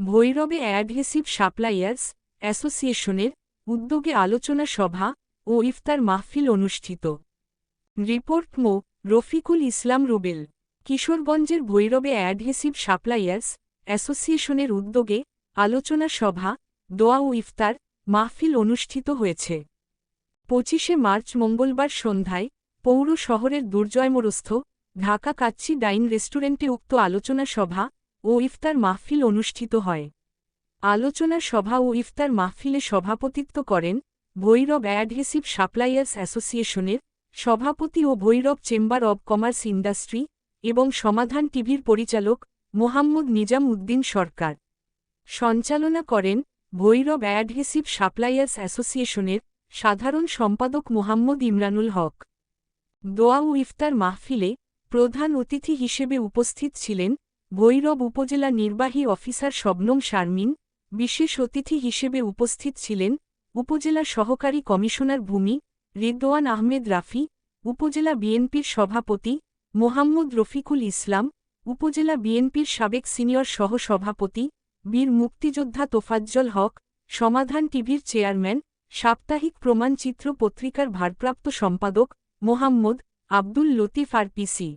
ভৈরবে adhesive suppliers অ্যাসোসিয়েশনের উদ্যোগে আলোচনা সভা ও ইফতার মাহফিল অনুষ্ঠিত। রিপোর্ট মো. রফিকুল ইসলাম রুবেল, কিশোরগঞ্জের ভৈরবে অ্যাডহেসিভ সাপ্লাইয়ার্স অ্যাসোসিয়েশনের উদ্যোগে আলোচনা সভা, দোয়া ও ইফতার মাহফিল অনুষ্ঠিত হয়েছে। পঁচিশে মার্চ মঙ্গলবার সন্ধ্যায় পৌর শহরের দুর্জয়মরস্থ ঢাকা কাচ্চি ডাইন রেস্টুরেন্টে উক্ত আলোচনা সভা ও ইফতার মাহফিল অনুষ্ঠিত হয়। আলোচনা সভা ও ইফতার মাহফিলে সভাপতিত্ব করেন ভৈরব অ্যাডহেসিভ সাপ্লাইয়ার্স অ্যাসোসিয়েশনের সভাপতি ও Bhairab chamber of commerce industry এবং সমাধান টিভির পরিচালক মোহাম্মদ নিজাম উদ্দিন সরকার। সঞ্চালনা করেন ভৈরব অ্যাডহেসিভ সাপ্লাইয়ার্স অ্যাসোসিয়েশনের সাধারণ সম্পাদক মোহাম্মদ ইমরানুল হক। দোয়া ও ইফতার মাহফিলে প্রধান অতিথি হিসেবে উপস্থিত ছিলেন ভৈরব উপজেলা নির্বাহী অফিসার শবনম শারমিন, বিশেষ অতিথি হিসেবে উপস্থিত ছিলেন উপজেলা সহকারী কমিশনার ভূমি রিদওয়ান আহমেদ রাফি, উপজেলা বিএনপির সভাপতি মোহাম্মদ রফিকুল ইসলাম, উপজেলা বিএনপির সাবেক সিনিয়র সহ-সভাপতি বীর মুক্তিযোদ্ধা তোফাজ্জল হক, সমাধান টিভির চেয়ারম্যান, সাপ্তাহিক প্রমাণচিত্র পত্রিকার ভারপ্রাপ্ত সম্পাদক মোহাম্মদ আব্দুল লতিফ আর পিসি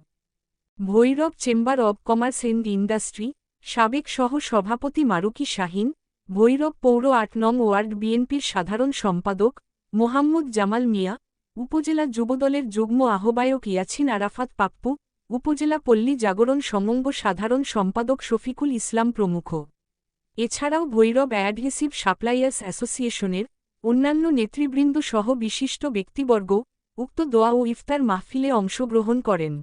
Bhairab chamber of commerce and industry, সাবেক সহ সভাপতি মারুকি শাহিন, ভৈরব পৌর আট নং ওয়ার্ড বিএনপির সাধারণ সম্পাদক মোহাম্মদ জামাল মিয়া, উপজেলা যুবদলের যুগ্ম আহ্বায়ক ইয়াছিন আরাফাত পাপ্পু, উপজেলা পল্লী জাগরণ সমঙ্গ সাধারণ সম্পাদক শফিকুল ইসলাম প্রমুখ। এছাড়াও ভৈরব অ্যাডহেসিভ সাপ্লাইয়ার্স অ্যাসোসিয়েশনের অন্যান্য নেতৃবৃন্দ সহ বিশিষ্ট ব্যক্তিবর্গ উক্ত দোয়া ও ইফতার মাহফিলে অংশগ্রহণ করেন।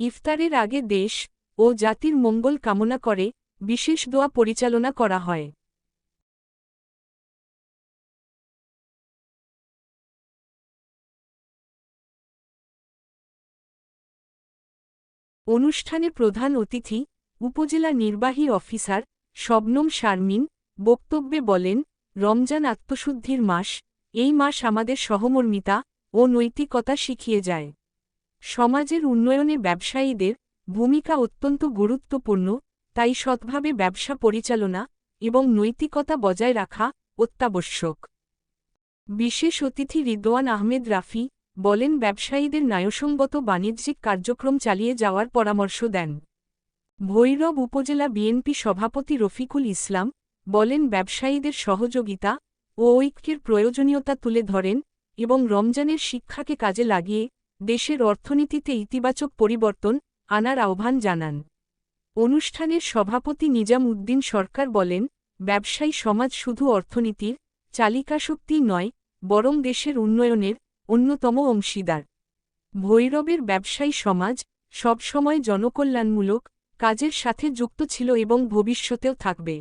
ইফতারের আগে দেশ ও জাতির মঙ্গল কামনা করে বিশেষ দোয়া পরিচালনা করা হয়। অনুষ্ঠানে প্রধান অতিথি উপজেলা নির্বাহী অফিসার শবনম শারমিন বক্তব্যে বলেন, রমজান আত্মশুদ্ধির মাস, এই মাস আমাদের সহমর্মিতা ও নৈতিকতা শিখিয়ে যায়। সমাজের উন্নয়নে ব্যবসায়ীদের ভূমিকা অত্যন্ত গুরুত্বপূর্ণ, তাই সৎভাবে ব্যবসা পরিচালনা এবং নৈতিকতা বজায় রাখা অত্যাবশ্যক। বিশেষ অতিথি রিদওয়ান আহমেদ রাফি বলেন, ব্যবসায়ীদের ন্যায়সঙ্গত বাণিজ্যিক কার্যক্রম চালিয়ে যাওয়ার পরামর্শ দেন। ভৈরব উপজেলা বিএনপি সভাপতি রফিকুল ইসলাম বলেন, ব্যবসায়ীদের সহযোগিতা ও ঐক্যের প্রয়োজনীয়তা তুলে ধরেন এবং রমজানের শিক্ষাকে কাজে লাগিয়ে দেশের অর্থনীতিতে ইতিবাচক পরিবর্তন আনার আহ্বান জানান। অনুষ্ঠানের সভাপতি নিজাম উদ্দিন সরকার বলেন, ব্যবসায়ী সমাজ শুধু অর্থনীতির চালিকাশক্তি নয়, বরং দেশের উন্নয়নের অন্যতম অংশীদার। ভৈরবের ব্যবসায়ী সমাজ সবসময় জনকল্যাণমূলক কাজের সাথে যুক্ত ছিল এবং ভবিষ্যতেও থাকবে।